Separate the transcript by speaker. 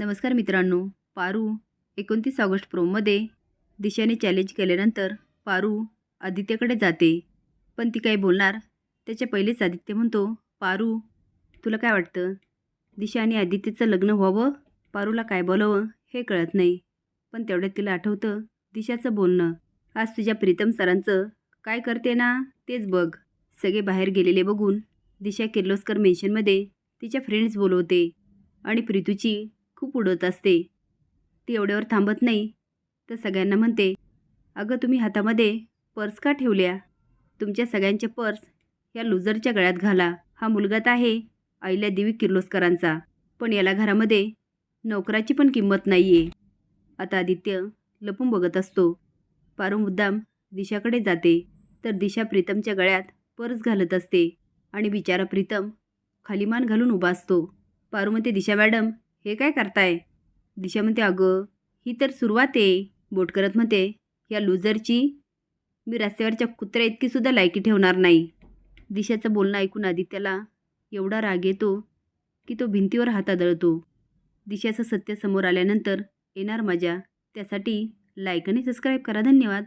Speaker 1: नमस्कार मित्रांनो पारू एकोणतीस ऑगस्ट प्रोमध्ये दिशाने चॅलेंज केल्यानंतर पारू आदित्यकडे जाते. पण ती काय बोलणार? त्याच्या पहिलेच आदित्य म्हणतो पारू तुला काय वाटतं? दिशा आणि आदित्यचं लग्न व्हावं? पारूला काय बोलावं? हे कळत नाही. पण तेवढ्यात तिला आठवतं दिशाचं बोलणं. आज तुझ्या प्रीतम सरांचं काय करते ना? तेच बघ. सगळे बाहेर गेलेले बघून दिशा किर्लोस्कर मेन्शनमध्ये तिच्या फ्रेंड्स बोलवते आणि प्रीतूची खूप उडवत असते. ती एवढ्यावर थांबत नाही. तर सगळ्यांना म्हणते अगं तुम्ही हातामध्ये पर्स का ठेवल्या? तुमच्या सगळ्यांचे पर्स या लुजरच्या गळ्यात घाला. हा मुलगा तर आहे आईल्या देवी किर्लोस्करांचा. पण याला घरामध्ये नोकराची पण किंमत नाही आहे आता आदित्य लपून बघत असतो. पारू मुद्दाम दिशाकडे जाते. तर दिशा प्रीतमच्या गळ्यात पर्स घालत असते आणि बिचारा प्रीतम खाली मान घालून उभा असतो. पारू म्हणते दिशा मॅडम हे काय करताय? दिशा म्हणते अगं ही तर सुरुवात आहे बोट करत म्हणते या लुजरची? मी रस्त्यावरच्या कुत्र्या इतकीसुद्धा लायकी ठेवणार नाही. दिशाचं बोलणं ऐकून आदित्याला एवढा राग येतो की तो भिंतीवर हातादळतो दिशाचं सत्य समोर आल्यानंतर येणार मजा. त्यासाठी लाईक आणि सबस्क्राईब करा. धन्यवाद.